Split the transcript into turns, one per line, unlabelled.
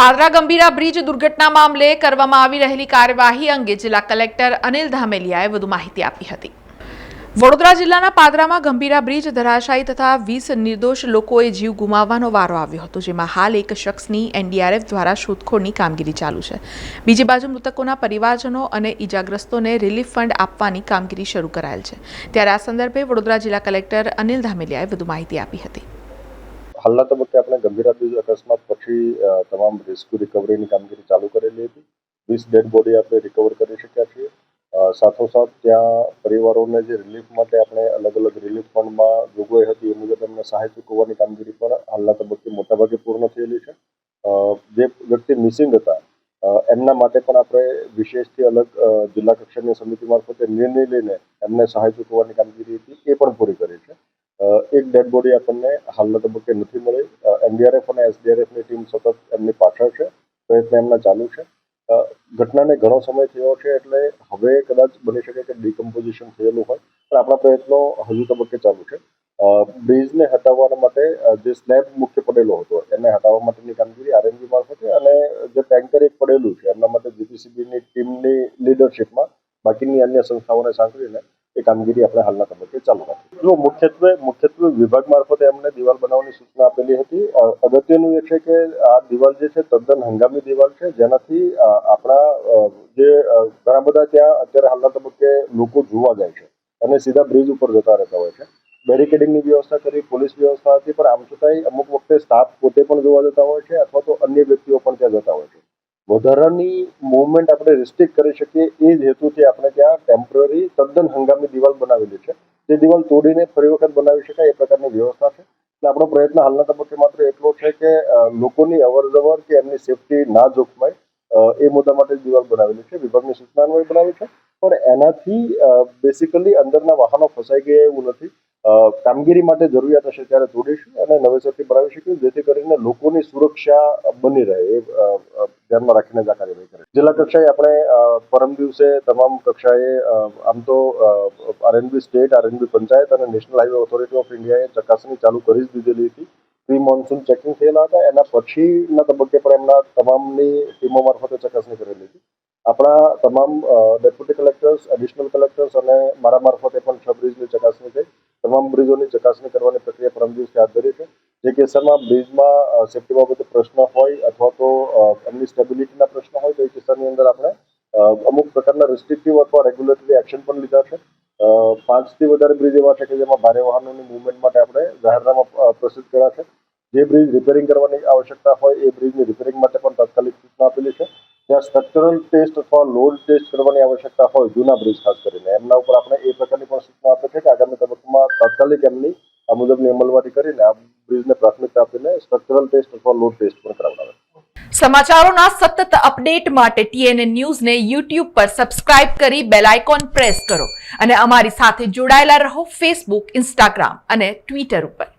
Padra Gambhira bridge દુર્ઘટના મામલે કરવામાં આવી રહેલી કાર્યવાહી અંગે જિલ્લા કલેક્ટર અનિલ ધામેલિયાએ વધુ માહિતી આપી હતી. વડોદરા જિલ્લાના પાદરામાં ગંભીરા બ્રિજ ધરાશાયી તથા વીસ નિર્દોષ લોકોએ જીવ ગુમાવવાનો વારો આવ્યો હતો, જેમાં હાલ એક શખ્સની એનડીઆરએફ દ્વારા શોધખોળની કામગીરી ચાલુ છે. બીજી બાજુ મૃતકોના પરિવારજનો અને ઈજાગ્રસ્તોને રિલીફ ફંડ આપવાની કામગીરી શરૂ કરાયેલ છે. ત્યારે આ સંદર્ભે વડોદરા જિલ્લા કલેક્ટર અનિલ ધામેલિયાએ વધુ માહિતી આપી હતી.
હાલના તબક્કે આપણે ગંભીરા અકસ્માત પછી તમામ રેસ્ક્યુ રિકવરીની કામગીરી ચાલુ કરેલી હતી. વીસ ડેડ બોડી આપણે રિકવર કરી શક્યા છીએ. સાથોસાથ ત્યાં પરિવારોને જે રિલીફ માટે આપણે અલગ અલગ રિલીફ ફંડમાં જોગવાઈ હતી, એ મુજબ એમને સહાય ચૂકવવાની કામગીરી પણ હાલના તબક્કે મોટાભાગે પૂર્ણ થયેલી છે. જે વ્યક્તિ મિસિંગ હતા એમના માટે પણ આપણે વિશેષથી અલગ જિલ્લા કક્ષાની સમિતિ મારફતે નિર્ણય લઈને એમને સહાય ચૂકવવાની કામગીરી હતી, એ પણ પૂરી કરી છે. એક ડેડ બોડી આપણને હાલના તબક્કે નથી મળી. એનડીઆરએફ અને એસડીઆરએફની ટીમ સતત એમની પાછળ છે, પ્રયત્ન એમના ચાલુ છે. ઘટનાને ઘણો સમય થયો છે એટલે હવે કદાચ બની શકે કે ડિકમ્પોઝિશન થયેલું હોય, પણ આપણા પ્રયત્નો હજુ તબક્કે ચાલુ છે. બ્રિજને હટાવવા માટે જે સ્લેબ મુખ્ય પડેલો હતો, એને હટાવવા માટેની કામગીરી આરએનબી મારફતે અને જે ટેન્કર એક પડેલું છે, એમના માટે જીપીસીબીની ટીમની લીડરશિપમાં બાકીની અન્ય સંસ્થાઓને સાંકળીને એ કામગીરી આપણે હાલના તબક્કે ચાલુ રાખી જો મુખ્યત્વે મુખ્યત્વે વિભાગ મારફતે એમને દિવાલ બનાવવાની સૂચના આપેલી હતી. અગત્યનું એ છે કે આ દિવાલ જે છે, તદ્દન હંગામી દિવાલ છે. જેનાથી આપણા જે ઘણા બધા ત્યાં અત્યારે હાલના તબક્કે લોકો જોવા જાય છે અને સીધા બ્રિજ ઉપર જતા રહેતા હોય છે. બેરિકેડિંગની વ્યવસ્થા કરી, પોલીસ વ્યવસ્થા હતી, પણ આમ છતાંય અમુક વખતે સ્ટાફ પોતે પણ જોવા જતા હોય છે અથવા તો અન્ય વ્યક્તિઓ પણ ત્યાં જતા હોય છે. વધારાની મુવમેન્ટ આપણે રિસ્ટ્રિક્ટ કરી શકીએ એ જ હેતુથી આપણે ત્યાં ટેમ્પરરી તદ્દન હંગામી દિવાલ બનાવેલી છે. તે દિવાલ તોડીને ફરી વખત બનાવી શકાય એ પ્રકારની વ્યવસ્થા છે. એટલે આપણો પ્રયત્ન હાલના તબક્કે માત્ર એટલો છે કે લોકોની અવરજવર કે એમની સેફટી ના જોખમાય એ મુદ્દા માટે દિવાલ બનાવેલી છે. વિભાગની સૂચના અન્વયે બનાવી છે. પણ એનાથી બેસિકલી અંદરના વાહનો ફસાઈ ગયા એવું નથી. કામગીરી માટે જરૂરિયાત હશે ત્યારે તોડીશું અને નવેસરથી બનાવી શકીએ જેથી કરીને લોકોની સુરક્ષા બની રહે એ ધ્યાનમાં રાખીને જ આ કાર્યવાહી કરે. જિલ્લા કક્ષાએ આપણે પરમ દિવસે તમામ કક્ષાએ આમ તો આરએનબી સ્ટેટ આરએનબી પંચાયત અને નેશનલ હાઈવે ઓથોરિટી ઓફ ઇન્ડિયાએ ચકાસણી ચાલુ કરી જ દીધેલી હતી. પ્રી મોન્સૂન ચેકિંગ થયેલા હતા. એના પછીના તબક્કે પણ એમના તમામની ટીમો મારફતે ચકાસણી કરેલી હતી. આપણા તમામ ડેપ્યુટી કલેક્ટર્સ, એડિશનલ કલેક્ટર્સ અને મારા મારફતે પણ છ બ્રિજની ચકાસણી થઈ. બ્રિજોની ચકાસણી કરવાની પ્રક્રિયા પરમ દિવસે હાથ ધરી છે. જે કેસરમાં બ્રિજમાં સેફટી બાબતે પ્રશ્ન હોય અથવા તો એમની સ્ટેબિલિટીના પ્રશ્ન હોય તો એ કિસ્સાની અંદર આપણે અમુક પ્રકારના રિસ્ટ્રિક્ટિવ અથવા રેગ્યુલેટરી એક્શન પણ લીધા છે. પાંચથી વધારે બ્રિજ એવા છે કે જેમાં ભારે વાહનોની મુવમેન્ટ માટે આપણે જાહેરનામા પ્રસિદ્ધ કર્યા છે. જે બ્રિજ રિપેરિંગ કરવાની આવશ્યકતા હોય એ બ્રિજની રિપેરિંગ માટે પણ તાત્કાલિક સૂચના આપેલી છે. ત્યાં સ્ટ્રક્ચરલ ટેસ્ટ અથવા લોડ ટેસ્ટ કરવાની આવશ્યકતા હોય જૂના બ્રિજ ખાસ કરીને. એમના ઉપર આપણે એ પ્રકારની પણ સૂચના આપે છે કે આગામી તબક્કામાં તાત્કાલિક એમની આ મુજબની અમલવારી કરીને આ બ્રિજને પ્રાથમિકતા આપીને સ્ટ્રક્ચરલ ટેસ્ટ અથવા લોડ ટેસ્ટ પણ કરાવડાવે
સમાચારોના સતત અપડેટ માટે ટીએનએ ન્યૂઝને યુટ્યુબ પર સબસ્ક્રાઇબ કરી બેલ આઇકોન પ્રેસ કરો અને અમારી સાથે જોડાયેલા રહો ફેસબુક ઇન્સ્ટાગ્રામ અને ટ્વિટર ઉપર.